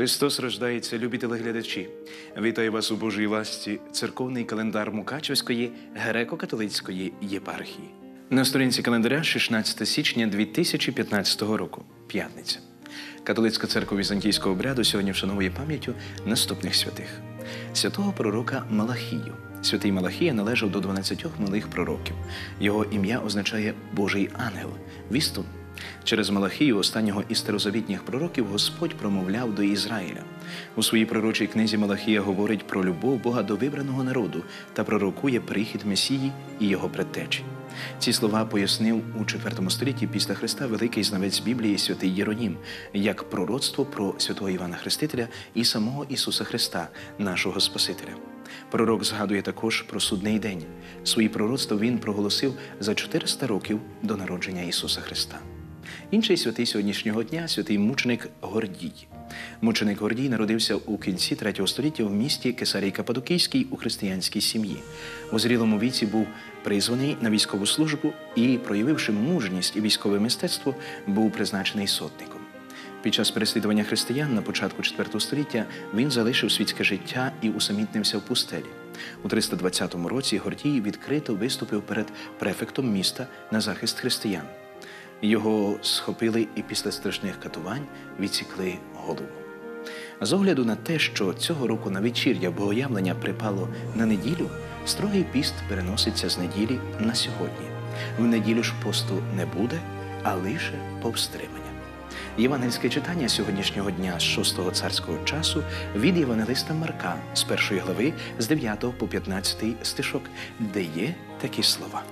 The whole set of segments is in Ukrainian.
Христос рождається, любі телеглядачі. Вітаю вас у Божій ласті, церковний календар Мукачевської греко-католицької єпархії. На сторінці календаря 16 січня 2015 року, п'ятниця. Католицька церква візантійського обряду сьогодні вшановує пам'яттю наступних святих: святого пророка Малахію. Святий Малахія належав до 12 малих пророків. Його ім'я означає Божий ангел, вістун. Через Малахію, останнього із старозавітніх пророків, Господь промовляв до Ізраїля. У своїй пророчій книзі Малахія говорить про любов Бога до вибраного народу та пророкує прихід Месії і його предтечі. Ці слова пояснив у IV столітті після Христа великий знавець Біблії святий Єронім як пророцтво про святого Івана Хрестителя і самого Ісуса Христа, нашого Спасителя. Пророк згадує також про судний день. Свої пророцтва він проголосив за 400 років до народження Ісуса Христа. Інший святий сьогоднішнього дня святий мученик Гордій. Мученик Гордій народився у кінці третього століття в місті Кесарій Кападокійській у християнській сім'ї. У зрілому віці був призваний на військову службу і, проявивши мужність і військове мистецтво, був призначений сотником. Під час переслідування християн на початку IV століття він залишив світське життя і усамітнився в пустелі. У 320 році Гордій відкрито виступив перед префектом міста на захист християн. Його схопили і після страшних катувань відсікли голову. З огляду на те, що цього року на вечір'я богоявлення припало на неділю, строгий піст переноситься з неділі на сьогодні. В неділю ж посту не буде, а лише повстримання. Євангельське читання сьогоднішнього дня з 6 царського часу від Євангелиста Марка з першої глави з 9 по 15 стишок, де є такі слова.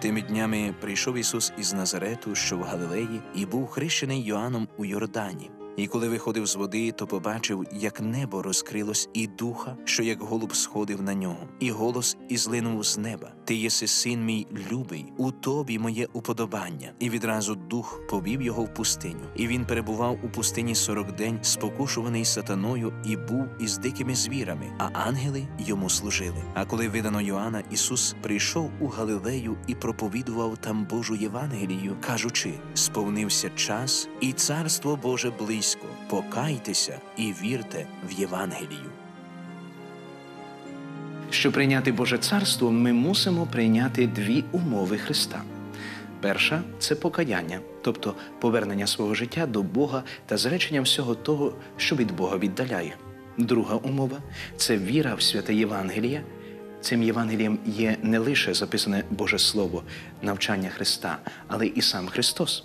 Тими днями прийшов Ісус із Назарету, що в Галилеї, і був хрещений Йоанном у Йордані. І коли виходив з води, то побачив, як небо розкрилось, і духа, що як голуб сходив на нього, і голос ізлинув з неба: Ти єси син мій любий, у тобі моє уподобання. І відразу дух повів його в пустиню. І він перебував у пустині сорок день, спокушуваний сатаною, і був із дикими звірами, а ангели йому служили. А коли видано Йоанна, Ісус прийшов у Галилею і проповідував там Божу Євангелію, кажучи: сповнився час, і царство Боже близько. Покайтеся і вірте в Євангелію. Щоб прийняти Боже царство, ми мусимо прийняти дві умови Христа. Перша це покаяння, тобто повернення свого життя до Бога та зречення всього того, що від Бога віддаляє. Друга умова це віра в святе Євангеліє. Цим Євангелієм є не лише записане Боже Слово, навчання Христа, але і сам Христос.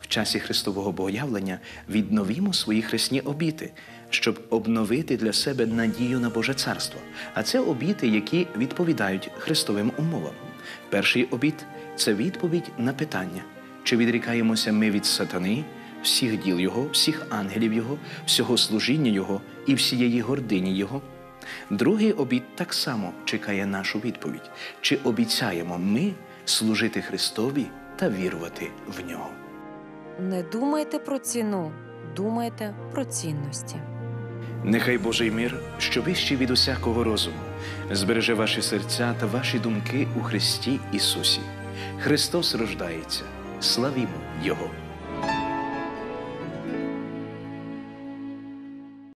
В часі Христового богоявлення відновімо свої хресні обіти, щоб обновити для себе надію на Боже царство. А це обіти, які відповідають Христовим умовам. Перший обіт це відповідь на питання, чи відрікаємося ми від сатани, всіх діл Його, всіх ангелів Його, всього служіння Його і всієї гордині Його. Другий обід так само чекає нашу відповідь: чи обіцяємо ми служити Христові та вірувати в нього. Не думайте про ціну, думайте про цінності. Нехай Божий мир, що вищий від усякого розуму, збереже ваші серця та ваші думки у Христі Ісусі. Христос рождається. Славімо Його!